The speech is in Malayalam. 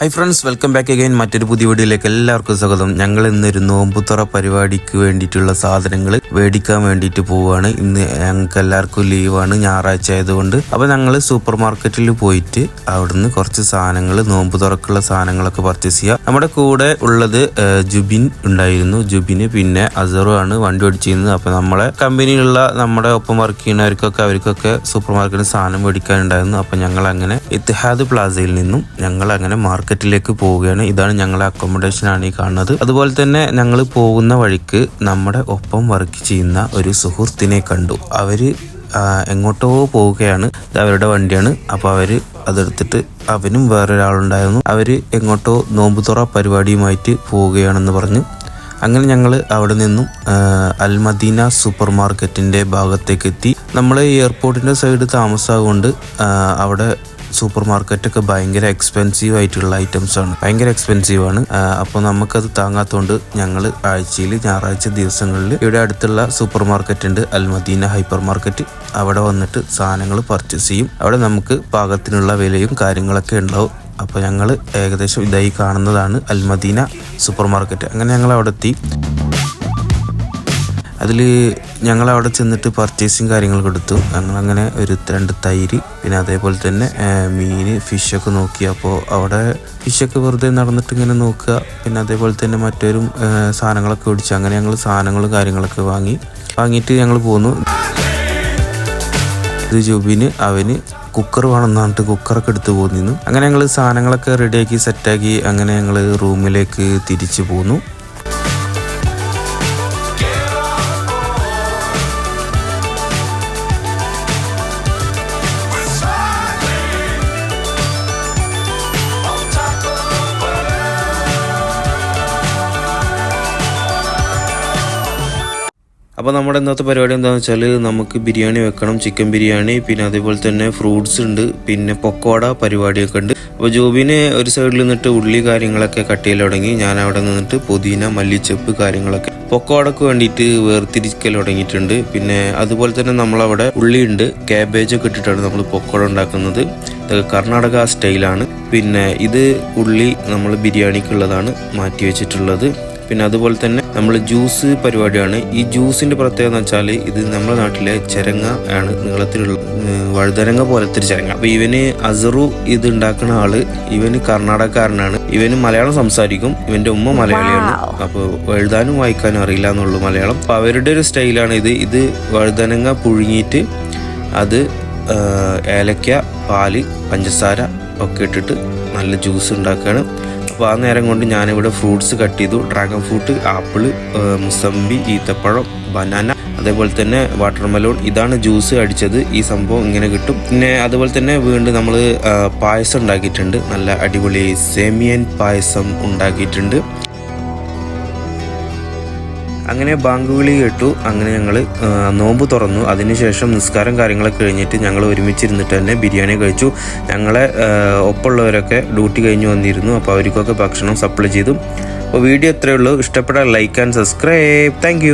Hi friends welcome back again മറ്റൊരു പുതിയ വീഡിയോയിലേക്ക് എല്ലാവർക്കും സ്വാഗതം. ഞങ്ങൾ ഇന്ന് ഒരു നോമ്പുത്തറ പരിപാടിക്ക് വേണ്ടിയിട്ടുള്ള സാധനങ്ങൾ മേടിക്കാൻ വേണ്ടിയിട്ട് പോവുകയാണ്. ഇന്ന് ഞങ്ങൾക്ക് എല്ലാവർക്കും ലീവാണ് ഞായറാഴ്ച ആയതുകൊണ്ട്. അപ്പോൾ ഞങ്ങൾ സൂപ്പർ മാർക്കറ്റിൽ പോയിട്ട് അവിടുന്ന് കുറച്ച് സാധനങ്ങൾ നോമ്പ് തുറക്കുള്ള സാധനങ്ങളൊക്കെ പർച്ചേസ് ചെയ്യുക നമ്മുടെ കൂടെ ഉള്ളത് ജുബിൻ ഉണ്ടായിരുന്നു. ജുബിന് പിന്നെ അസറു ആണ് വണ്ടി ഓടിച്ചിരുന്നത്. അപ്പോൾ നമ്മളെ കമ്പനിയിലുള്ള നമ്മുടെ ഒപ്പം വർക്ക് ചെയ്യുന്നവർക്കൊക്കെ അവർക്കൊക്കെ സൂപ്പർ മാർക്കറ്റിൽ സാധനം മേടിക്കാനുണ്ടായിരുന്നു. അപ്പോൾ ഞങ്ങൾ അങ്ങനെ ഇത്തിഹാദ് പ്ലാസയിൽ നിന്നും ഞങ്ങൾ അങ്ങനെ മാർക്കറ്റിലേക്ക് പോവുകയാണ്. ഇതാണ് ഞങ്ങളുടെ അക്കോമഡേഷൻ ആണ് ഈ കാണുന്നത്. അതുപോലെ തന്നെ ഞങ്ങൾ പോകുന്ന വഴിക്ക് നമ്മുടെ ഒപ്പം വർക്ക് ചെയ്യുന്ന ഒരു സുഹൃത്തിനെ കണ്ടു. അവർ എങ്ങോട്ടോ പോവുകയാണ്. അവരുടെ വണ്ടിയാണ്. അപ്പോൾ അവർ അതെടുത്തിട്ട് അവനും വേറൊരാളുണ്ടായിരുന്നു. അവർ എങ്ങോട്ടോ നോമ്പുതുറ പരിപാടിയുമായിട്ട് പോവുകയാണെന്ന് പറഞ്ഞു. അങ്ങനെ ഞങ്ങൾ അവിടെ നിന്നും അൽമദീന സൂപ്പർ മാർക്കറ്റിന്റെ ഭാഗത്തേക്ക് എത്തി. നമ്മൾ എയർപോർട്ടിന്റെ സൈഡ് താമസമാകൊണ്ട് അവിടെ സൂപ്പർ മാർക്കറ്റൊക്കെ ഭയങ്കര എക്സ്പെൻസീവ് ആയിട്ടുള്ള ഐറ്റംസ് ആണ്. ഭയങ്കര എക്സ്പെൻസീവ് ആണ്. അപ്പോൾ നമുക്കത് താങ്ങാത്തതുകൊണ്ട് ഞങ്ങൾ ആഴ്ചയിൽ ഞായറാഴ്ച ദിവസങ്ങളിൽ ഇവിടെ അടുത്തുള്ള സൂപ്പർ മാർക്കറ്റ് ഉണ്ട്. അൽമദീന ഹൈപ്പർ മാർക്കറ്റ് അവിടെ വന്നിട്ട് സാധനങ്ങൾ പർച്ചേസ് ചെയ്യും. അവിടെ നമുക്ക് പാകത്തിനുള്ള വിലയും കാര്യങ്ങളൊക്കെ ഉണ്ടാവും. അപ്പോൾ ഞങ്ങൾ ഏകദേശം ഇതായി കാണുന്നതാണ് അൽമദീന സൂപ്പർ മാർക്കറ്റ് അങ്ങനെ ഞങ്ങൾ അവിടെ എത്തി. അതിൽ ഞങ്ങൾ അവിടെ ചെന്നിട്ട് പർച്ചേസിങ് കാര്യങ്ങളൊക്കെ എടുത്തു. ഞങ്ങളങ്ങനെ ഒരു രണ്ട് തൈര് പിന്നെ അതേപോലെ തന്നെ മീൻ ഫിഷൊക്കെ നോക്കി. അപ്പോൾ അവിടെ ഫിഷൊക്കെ വെറുതെ നടന്നിട്ട് ഇങ്ങനെ നോക്കുക. പിന്നെ അതേപോലെ തന്നെ മറ്റൊരു സാധനങ്ങളൊക്കെ ഓടിച്ചു അങ്ങനെ ഞങ്ങൾ സാധനങ്ങളും കാര്യങ്ങളൊക്കെ വാങ്ങി. വാങ്ങിയിട്ട് ഞങ്ങൾ പോന്നു. ഇത് ജുബിന് അവന് കുക്കർ വേണമെന്ന് പറഞ്ഞിട്ട് കുക്കറൊക്കെ എടുത്തു പോന്നിരുന്നു. അങ്ങനെ ഞങ്ങൾ സാധനങ്ങളൊക്കെ റെഡിയാക്കി സെറ്റാക്കി അങ്ങനെ ഞങ്ങൾ റൂമിലേക്ക് തിരിച്ചു പോന്നു. അപ്പോൾ നമ്മുടെ ഇന്നത്തെ പരിപാടി എന്താണെന്ന് വെച്ചാൽ നമുക്ക് ബിരിയാണി വെക്കണം ചിക്കൻ ബിരിയാണി പിന്നെ അതേപോലെ തന്നെ ഫ്രൂട്ട്സ് ഉണ്ട് പിന്നെ പൊക്കോട പരിപാടിയൊക്കെ ഉണ്ട്. അപ്പോൾ ജോബിന് ഒരു സൈഡിൽ നിന്നിട്ട് ഉള്ളി കാര്യങ്ങളൊക്കെ കട്ട് ചെയ്യൽ തുടങ്ങി. ഞാൻ അവിടെ നിന്നിട്ട് പുതിന മല്ലിച്ചപ്പ് കാര്യങ്ങളൊക്കെ പൊക്കോടക്ക് വേണ്ടിയിട്ട് വേർതിരിക്കൽ തുടങ്ങിയിട്ടുണ്ട്. പിന്നെ അതുപോലെ തന്നെ നമ്മളവിടെ ഉള്ളിയുണ്ട് ക്യാബേജ് ഒക്കെ ഇട്ടിട്ടാണ് നമ്മൾ പൊക്കോട ഉണ്ടാക്കുന്നത്. ഇതൊക്കെ കർണാടക സ്റ്റൈലാണ് പിന്നെ ഇത് ഉള്ളി നമ്മൾ ബിരിയാണിക്കുള്ളതാണ് മാറ്റി വെച്ചിട്ടുള്ളത്. പിന്നെ അതുപോലെ തന്നെ നമ്മൾ ജ്യൂസ് പരിപാടിയാണ്. ഈ ജ്യൂസിന്റെ പ്രത്യേകത എന്ന് വെച്ചാൽ ഇത് നമ്മുടെ നാട്ടിലെ ചരങ്ങ ആണ് നീളത്തിലുള്ള വഴുതരങ്ങ പോലത്തെ ഒരു ചരങ്ങ. അപ്പൊ ഇവന് അസറു ഇത് ഉണ്ടാക്കുന്ന ആൾ ഇവന് കർണാടകക്കാരനാണ്. ഇവന് മലയാളം സംസാരിക്കും. ഇവന്റെ ഉമ്മ മലയാളിയാണ്. അപ്പോൾ എഴുതാനും വായിക്കാനും അറിയില്ല എന്നുള്ളൂ മലയാളം. അപ്പൊ അവരുടെ ഒരു സ്റ്റൈലാണ് ഇത്. ഇത് വഴുതനങ്ങ പുഴുങ്ങിയിട്ട് അത് ഏലക്ക പാൽ പഞ്ചസാര ഒക്കെ ഇട്ടിട്ട് നല്ല ജ്യൂസ് ഉണ്ടാക്കുകയാണ് ആ നേരം കൊണ്ട് ഞാനിവിടെ ഫ്രൂട്ട്സ് കട്ട് ചെയ്തു. ഡ്രാഗൺ ഫ്രൂട്ട് മുസംബി മുസമ്പി ഈത്തപ്പഴം ബനാന അതേപോലെ തന്നെ വാട്ടർ മെലോൺ ഇതാണ് ജ്യൂസ് അടിച്ചത്. ഈ സംഭവം ഇങ്ങനെ കിട്ടും. പിന്നെ അതുപോലെ തന്നെ വീണ്ടും നമ്മൾ പായസം ഉണ്ടാക്കിയിട്ടുണ്ട്. നല്ല അടിപൊളി സേമിയൻ പായസം ഉണ്ടാക്കിയിട്ടുണ്ട്. അങ്ങനെ ബാങ്ക് വിളി കേട്ടു. അങ്ങനെ ഞങ്ങൾ നോമ്പ് തുറന്നു. അതിനുശേഷം നിസ്കാരം കാര്യങ്ങളൊക്കെ കഴിഞ്ഞിട്ട് ഞങ്ങൾ ഒരുമിച്ചിരുന്നിട്ട് തന്നെ ബിരിയാണി കഴിച്ചു. ഞങ്ങളെ ഒപ്പമുള്ളവരൊക്കെ ഡ്യൂട്ടി കഴിഞ്ഞ് വന്നിരുന്നു. അപ്പോൾ അവർക്കൊക്കെ ഭക്ഷണം സപ്ലൈ ചെയ്തു. അപ്പോൾ വീഡിയോ എത്രയേ ഉള്ളൂ. ഇഷ്ടപ്പെട്ടാൽ ലൈക്ക് ആൻഡ് സബ്സ്ക്രൈബ്. താങ്ക്